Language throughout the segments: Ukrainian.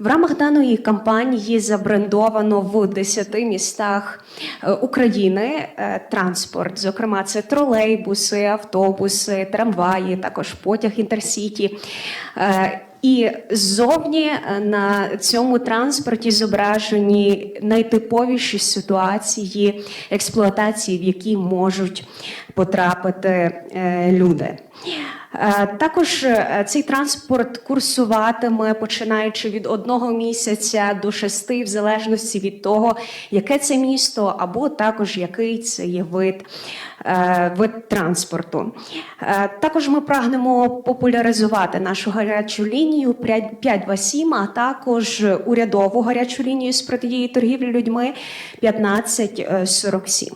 В рамах даної кампанії забрендовано в 10 містах е, України е, транспорт. Зокрема, це тролейбуси, автобуси, трамваї, також потяг інтерсіті. Е, І ззовні на цьому транспорті зображені найтиповіші ситуації експлуатації, в які можуть потрапити люди. Е, Також е, цей транспорт курсуватиме починаючи від одного місяця до шести, в залежності від того, яке це місто, або також який це є вид, е, вид транспорту. Також ми прагнемо популяризувати нашу гарячу лінію 527, а також урядову гарячу лінію з протидії торгівлі людьми 1547.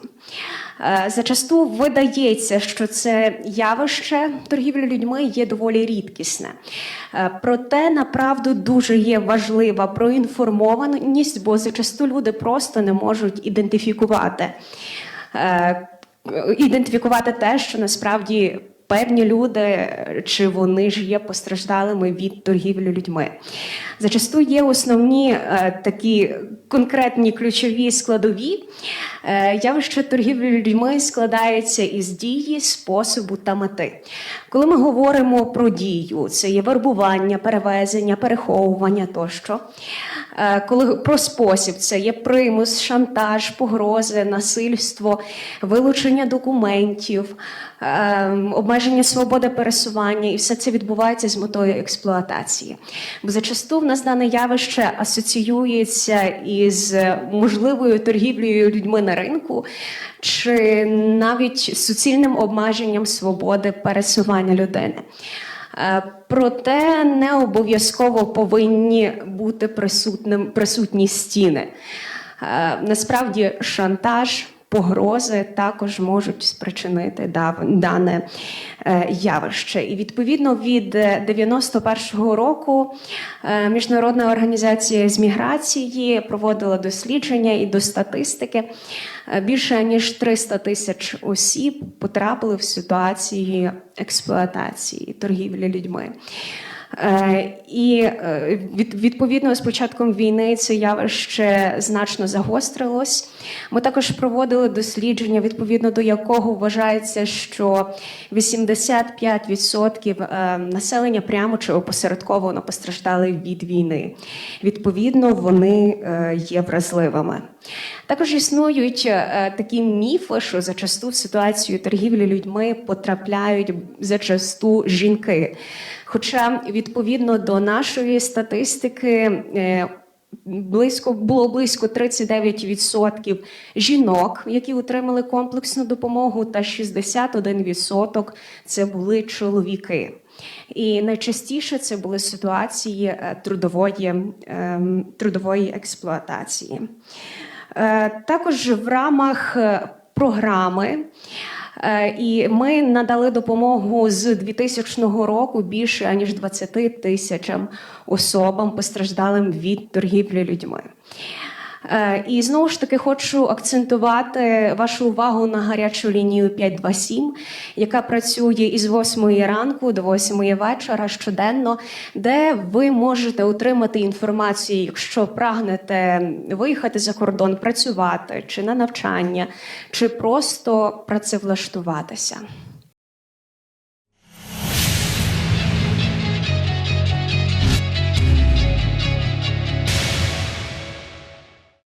Е, Зачасту видається, що це явище торгівлі людьми є доволі рідкісне. Е, Проте, направду, дуже є важлива проінформованість, бо зачасту люди просто не можуть ідентифікувати, е, ідентифікувати те, що насправді. Певні люди, чи вони ж є постраждалими від торгівлі людьми. Зачасту є основні е, такі конкретні ключові складові. Е, явище торгівлі людьми складається із дії, способу та мети. Коли ми говоримо про дію, це є вербування, перевезення, переховування тощо. Е, Коли про спосіб це є примус, шантаж, погрози, насильство, вилучення документів, е, обмеження свободи пересування, і все це відбувається з метою експлуатації. Бо зачасту в нас дане явище асоціюється із можливою торгівлею людьми на ринку, чи навіть суцільним обмеженням свободи пересування людини. Е, Проте не обов'язково повинні бути присутні стіни. Е, Насправді шантаж, погрози також можуть спричинити дане е, явище. І відповідно від е, 91-го року е, Міжнародна організація з міграції проводила дослідження і до статистики. Е, Більше ніж 300 тисяч осіб потрапили в ситуації експлуатації, торгівлі людьми. Е, І е, від- відповідно з початком війни це явище значно загострилось. Ми також проводили дослідження, відповідно до якого вважається, що 85% е, населення прямо чи опосередковано постраждали від війни. Відповідно, вони є вразливими. Також існують такі міфи, що зачасту в ситуацію торгівлі людьми потрапляють зачасту жінки. Хоча відповідно до нашої статистики. е, Близько було близько 39% жінок, які отримали комплексну допомогу, та 61% це були чоловіки. І найчастіше це були ситуації е, трудової, ем, трудової експлуатації. Е, Також в рамах програми. Е, І ми надали допомогу з 2000 року більше аніж 20 тисячам особам постраждалим від торгівлі людьми. Е, І знову ж таки хочу акцентувати вашу увагу на гарячу лінію 527, яка працює із 8 ранку до 8 вечора щоденно, де ви можете отримати інформацію, якщо прагнете виїхати за кордон, працювати чи на навчання, чи просто працевлаштуватися.